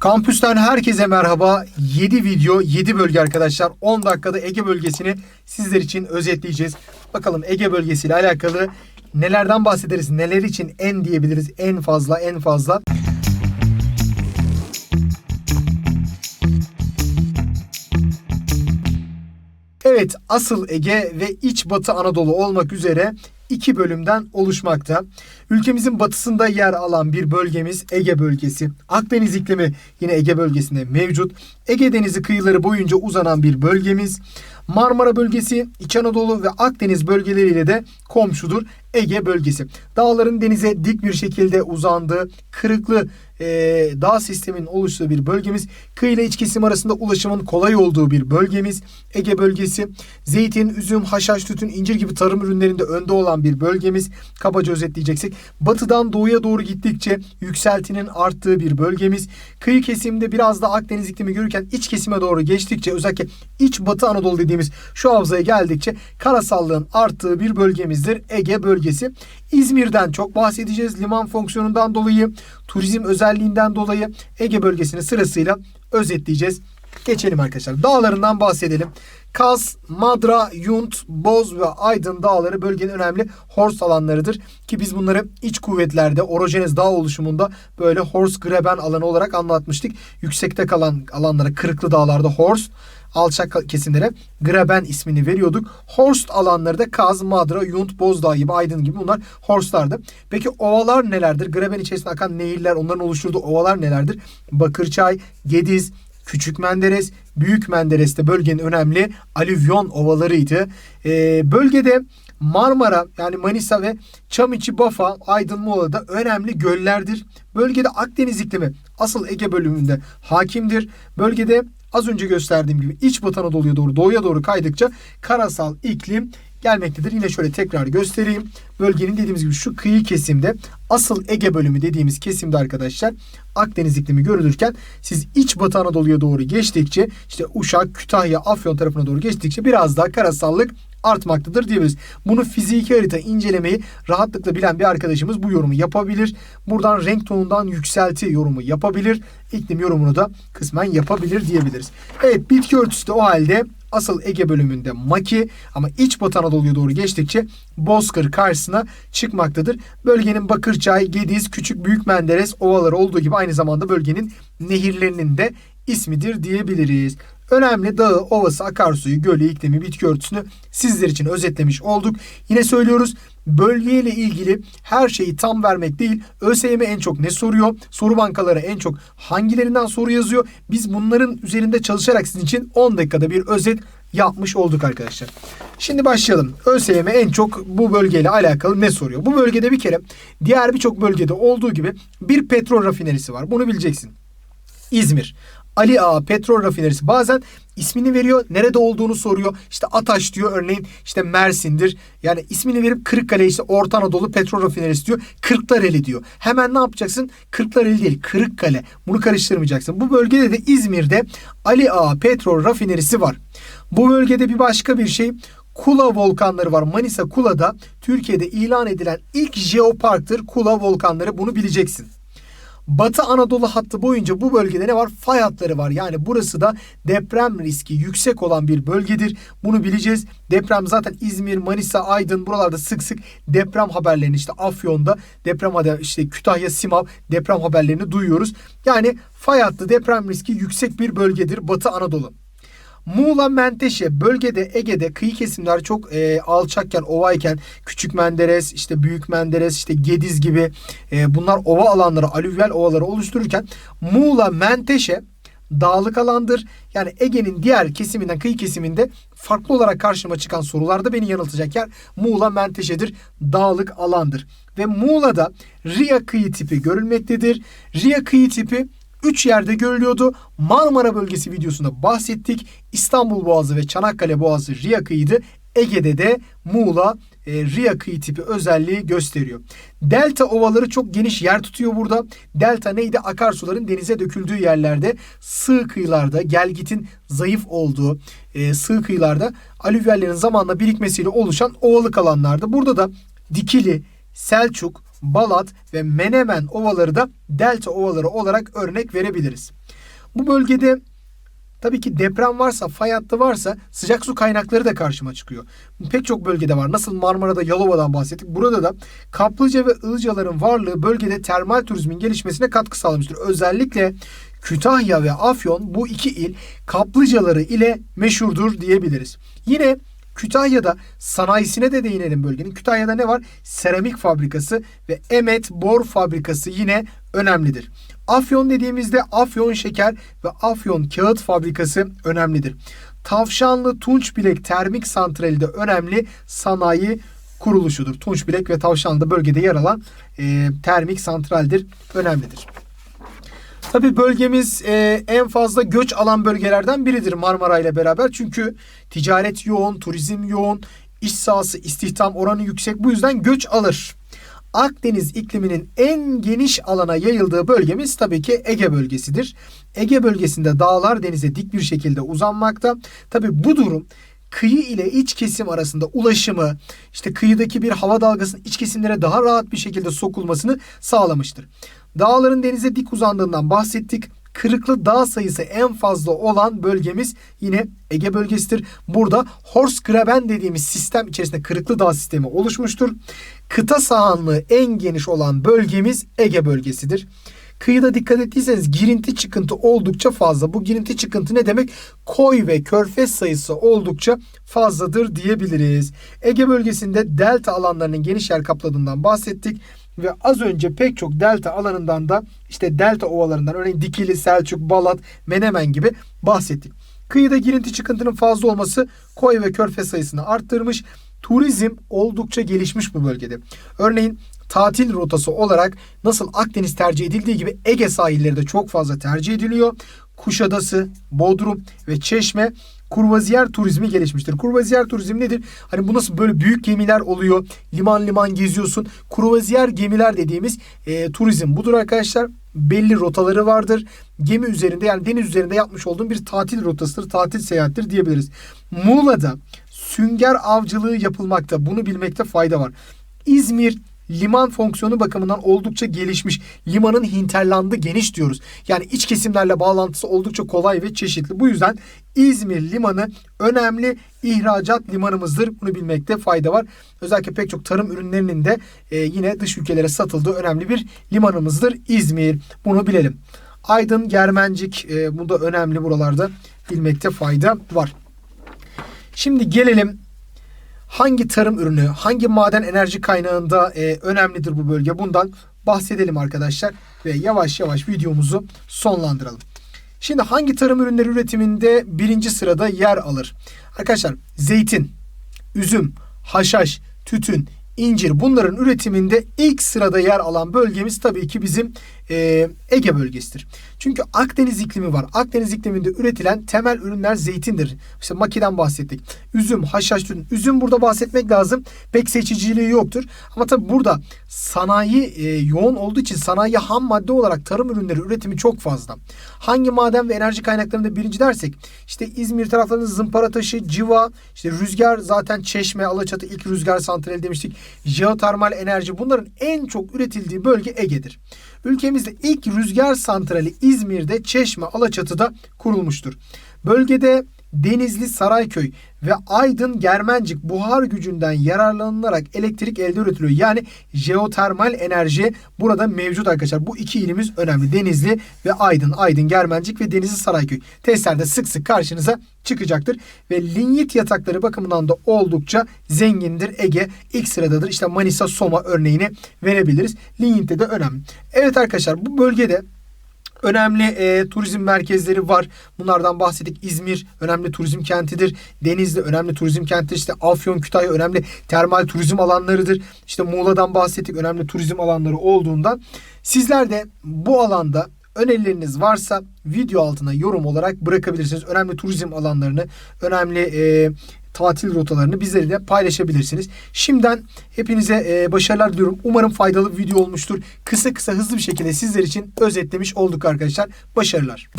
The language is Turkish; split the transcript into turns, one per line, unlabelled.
Kampüsten herkese merhaba. 7 video, 7 bölge arkadaşlar. 10 dakikada Ege bölgesini sizler için özetleyeceğiz. Bakalım Ege bölgesiyle alakalı nelerden bahsederiz, neler için en diyebiliriz, en fazla, en fazla. Evet, asıl Ege ve iç batı Anadolu olmak üzere iki bölümden oluşmakta. Ülkemizin batısında yer alan bir bölgemiz Ege bölgesi. Akdeniz iklimi yine Ege bölgesinde mevcut. Ege Denizi kıyıları boyunca uzanan bir bölgemiz. Marmara bölgesi, İç Anadolu ve Akdeniz bölgeleriyle de komşudur Ege bölgesi. Dağların denize dik bir şekilde uzandığı kırıklı e, dağ sistemin oluştuğu bir bölgemiz. Kıyı ile iç kesim arasında ulaşımın kolay olduğu bir bölgemiz. Ege bölgesi. Zeytin, üzüm, haşhaş, tütün, incir gibi tarım ürünlerinde önde olan bir bölgemiz. Kabaca özetleyeceksek. Batıdan doğuya doğru gittikçe yükseltinin arttığı bir bölgemiz. Kıyı kesimde biraz da Akdeniz iklimi görürken iç kesime doğru geçtikçe özellikle iç batı Anadolu dediğimiz şu havzaya geldikçe karasallığın arttığı bir bölgemizdir Ege bölgesi. İzmir'den çok bahsedeceğiz. Liman fonksiyonundan dolayı, turizm özelliğinden dolayı Ege bölgesini sırasıyla özetleyeceğiz. Geçelim arkadaşlar. Dağlarından bahsedelim. Kaz, Madra, Yunt, Boz ve Aydın dağları bölgenin önemli horse alanlarıdır. Ki biz bunları iç kuvvetlerde, orojenez dağ oluşumunda böyle horse greben alanı olarak anlatmıştık. Yüksekte kalan alanlara, kırıklı dağlarda horse, alçak kesimlere Graben ismini veriyorduk. Horst alanları da Kaz, Madra, Yunt, Bozdağ gibi, Aydın gibi bunlar Horstlardı. Peki ovalar nelerdir? Graben içerisinde akan nehirler, onların oluşturduğu ovalar nelerdir? Bakırçay, Gediz, Küçük Menderes, Büyük Menderes de bölgenin önemli alüvyon ovalarıydı. Ee, bölgede Marmara yani Manisa ve Çamiçi, Bafa, Aydın, Muğla'da önemli göllerdir. Bölgede Akdeniz iklimi asıl Ege bölümünde hakimdir. Bölgede az önce gösterdiğim gibi iç Batı Anadolu'ya doğru doğuya doğru kaydıkça karasal iklim gelmektedir. Yine şöyle tekrar göstereyim. Bölgenin dediğimiz gibi şu kıyı kesimde asıl Ege bölümü dediğimiz kesimde arkadaşlar Akdeniz iklimi görülürken siz iç Batı Anadolu'ya doğru geçtikçe işte Uşak, Kütahya, Afyon tarafına doğru geçtikçe biraz daha karasallık artmaktadır diyebiliriz. Bunu fiziki harita incelemeyi rahatlıkla bilen bir arkadaşımız bu yorumu yapabilir. Buradan renk tonundan yükselti yorumu yapabilir. İklim yorumunu da kısmen yapabilir diyebiliriz. Evet bitki örtüsü de o halde asıl Ege bölümünde Maki ama iç Batı Anadolu'ya doğru geçtikçe Bozkır karşısına çıkmaktadır. Bölgenin Bakırçay, Gediz, Küçük Büyük Menderes ovaları olduğu gibi aynı zamanda bölgenin nehirlerinin de ismidir diyebiliriz. Önemli dağı, ovası, akarsuyu, gölü, iklimi, bitki örtüsünü sizler için özetlemiş olduk. Yine söylüyoruz bölgeyle ilgili her şeyi tam vermek değil. ÖSYM en çok ne soruyor? Soru bankaları en çok hangilerinden soru yazıyor? Biz bunların üzerinde çalışarak sizin için 10 dakikada bir özet yapmış olduk arkadaşlar. Şimdi başlayalım. ÖSYM en çok bu bölgeyle alakalı ne soruyor? Bu bölgede bir kere diğer birçok bölgede olduğu gibi bir petrol rafinerisi var. Bunu bileceksin. İzmir. Ali Ağa petrol rafinerisi bazen ismini veriyor, nerede olduğunu soruyor. İşte Ataş diyor örneğin işte Mersin'dir. Yani ismini verip Kırıkkale işte Orta Anadolu petrol rafinerisi diyor. Kırklareli diyor. Hemen ne yapacaksın? Kırklareli değil Kırıkkale. Bunu karıştırmayacaksın. Bu bölgede de İzmir'de Ali Ağa petrol rafinerisi var. Bu bölgede bir başka bir şey Kula volkanları var. Manisa Kula'da Türkiye'de ilan edilen ilk jeoparktır Kula volkanları. Bunu bileceksin. Batı Anadolu hattı boyunca bu bölgede ne var? Fay hatları var. Yani burası da deprem riski yüksek olan bir bölgedir. Bunu bileceğiz. Deprem zaten İzmir, Manisa, Aydın buralarda sık sık deprem haberlerini işte Afyon'da deprem haber işte Kütahya, Simav deprem haberlerini duyuyoruz. Yani fay hattı deprem riski yüksek bir bölgedir Batı Anadolu. Muğla Menteşe bölgede Ege'de kıyı kesimler çok e, alçakken ovayken küçük Menderes işte büyük Menderes işte Gediz gibi e, bunlar ova alanları alüvyal ovaları oluştururken Muğla Menteşe dağlık alandır. Yani Ege'nin diğer kesiminden kıyı kesiminde farklı olarak karşıma çıkan sorularda beni yanıltacak yer Muğla Menteşe'dir. Dağlık alandır. Ve Muğla'da Ria kıyı tipi görülmektedir. Ria kıyı tipi 3 yerde görülüyordu. Marmara bölgesi videosunda bahsettik. İstanbul Boğazı ve Çanakkale Boğazı Riya kıyıydı. Ege'de de Muğla e, Riya kıyı tipi özelliği gösteriyor. Delta ovaları çok geniş yer tutuyor burada. Delta neydi? Akarsuların denize döküldüğü yerlerde sığ kıyılarda gelgitin zayıf olduğu e, sığ kıyılarda alüvyallerin zamanla birikmesiyle oluşan ovalık alanlarda. Burada da Dikili, Selçuk, Balat ve Menemen ovaları da delta ovaları olarak örnek verebiliriz. Bu bölgede Tabii ki deprem varsa, fay hattı varsa sıcak su kaynakları da karşıma çıkıyor. Pek çok bölgede var. Nasıl Marmara'da, Yalova'dan bahsettik. Burada da kaplıca ve ılıcaların varlığı bölgede termal turizmin gelişmesine katkı sağlamıştır. Özellikle Kütahya ve Afyon bu iki il kaplıcaları ile meşhurdur diyebiliriz. Yine Kütahya'da sanayisine de değinelim bölgenin. Kütahya'da ne var? Seramik fabrikası ve Emet Bor fabrikası yine önemlidir. Afyon dediğimizde Afyon Şeker ve Afyon Kağıt Fabrikası önemlidir. Tavşanlı Tunçbilek Termik Santrali de önemli sanayi kuruluşudur. Tunçbilek ve Tavşanlı bölgede yer alan e, termik santraldir, önemlidir. Tabii bölgemiz e, en fazla göç alan bölgelerden biridir Marmara ile beraber. Çünkü ticaret yoğun, turizm yoğun, iş sahası, istihdam oranı yüksek. Bu yüzden göç alır. Akdeniz ikliminin en geniş alana yayıldığı bölgemiz tabii ki Ege bölgesidir. Ege bölgesinde dağlar denize dik bir şekilde uzanmakta. Tabii bu durum kıyı ile iç kesim arasında ulaşımı, işte kıyıdaki bir hava dalgasının iç kesimlere daha rahat bir şekilde sokulmasını sağlamıştır. Dağların denize dik uzandığından bahsettik. Kırıklı dağ sayısı en fazla olan bölgemiz yine Ege bölgesidir. Burada Horsgraben dediğimiz sistem içerisinde kırıklı dağ sistemi oluşmuştur. Kıta sahanlığı en geniş olan bölgemiz Ege bölgesidir. Kıyıda dikkat ettiyseniz girinti çıkıntı oldukça fazla. Bu girinti çıkıntı ne demek? Koy ve körfez sayısı oldukça fazladır diyebiliriz. Ege bölgesinde delta alanlarının geniş yer kapladığından bahsettik ve az önce pek çok delta alanından da işte delta ovalarından örneğin Dikili, Selçuk, Balat, Menemen gibi bahsettik. Kıyıda girinti çıkıntının fazla olması koy ve körfez sayısını arttırmış. Turizm oldukça gelişmiş bu bölgede. Örneğin tatil rotası olarak nasıl Akdeniz tercih edildiği gibi Ege sahilleri de çok fazla tercih ediliyor. Kuşadası, Bodrum ve Çeşme kurvaziyer turizmi gelişmiştir. Kurvaziyer turizm nedir? Hani bu nasıl böyle büyük gemiler oluyor. Liman liman geziyorsun. Kurvaziyer gemiler dediğimiz e, turizm budur arkadaşlar. Belli rotaları vardır. Gemi üzerinde yani deniz üzerinde yapmış olduğun bir tatil rotasıdır. Tatil seyahattir diyebiliriz. Muğla'da sünger avcılığı yapılmakta. Bunu bilmekte fayda var. İzmir liman fonksiyonu bakımından oldukça gelişmiş. Limanın hinterlandı geniş diyoruz. Yani iç kesimlerle bağlantısı oldukça kolay ve çeşitli. Bu yüzden İzmir limanı önemli ihracat limanımızdır. Bunu bilmekte fayda var. Özellikle pek çok tarım ürünlerinin de e, yine dış ülkelere satıldığı önemli bir limanımızdır İzmir. Bunu bilelim. Aydın, Germencik e, bu da önemli buralarda bilmekte fayda var. Şimdi gelelim hangi tarım ürünü, hangi maden enerji kaynağında e, önemlidir bu bölge bundan bahsedelim arkadaşlar ve yavaş yavaş videomuzu sonlandıralım. Şimdi hangi tarım ürünleri üretiminde birinci sırada yer alır? Arkadaşlar zeytin, üzüm, haşhaş, tütün, incir bunların üretiminde ilk sırada yer alan bölgemiz tabii ki bizim e, Ege bölgesidir. Çünkü Akdeniz iklimi var. Akdeniz ikliminde üretilen temel ürünler zeytindir. İşte makiden bahsettik. Üzüm, haşhaş tütün. Üzüm burada bahsetmek lazım. Pek seçiciliği yoktur. Ama tabii burada sanayi e, yoğun olduğu için sanayi ham madde olarak tarım ürünleri üretimi çok fazla. Hangi maden ve enerji kaynaklarında birinci dersek işte İzmir taraflarında zımpara taşı, civa, işte rüzgar zaten Çeşme, Alaçatı ilk rüzgar santrali demiştik. Jeotermal enerji bunların en çok üretildiği bölge Ege'dir. Ülkemizde ilk rüzgar santrali İzmir'de Çeşme Alaçatı'da kurulmuştur. Bölgede Denizli Sarayköy ve Aydın Germencik buhar gücünden yararlanılarak elektrik elde üretiliyor. Yani jeotermal enerji burada mevcut arkadaşlar. Bu iki ilimiz önemli. Denizli ve Aydın. Aydın Germencik ve Denizli Sarayköy. Testlerde sık sık karşınıza çıkacaktır. Ve linyit yatakları bakımından da oldukça zengindir. Ege ilk sıradadır. İşte Manisa Soma örneğini verebiliriz. Linyit'te de önemli. Evet arkadaşlar bu bölgede önemli e, turizm merkezleri var. Bunlardan bahsettik. İzmir önemli turizm kentidir. Denizli önemli turizm kentidir. İşte Afyon, Kütahya önemli termal turizm alanlarıdır. İşte Muğla'dan bahsettik. Önemli turizm alanları olduğundan. Sizler de bu alanda önerileriniz varsa video altına yorum olarak bırakabilirsiniz. Önemli turizm alanlarını, önemli e, tatil rotalarını bizlerle paylaşabilirsiniz. Şimdiden hepinize e, başarılar diliyorum. Umarım faydalı bir video olmuştur. Kısa kısa hızlı bir şekilde sizler için özetlemiş olduk arkadaşlar. Başarılar.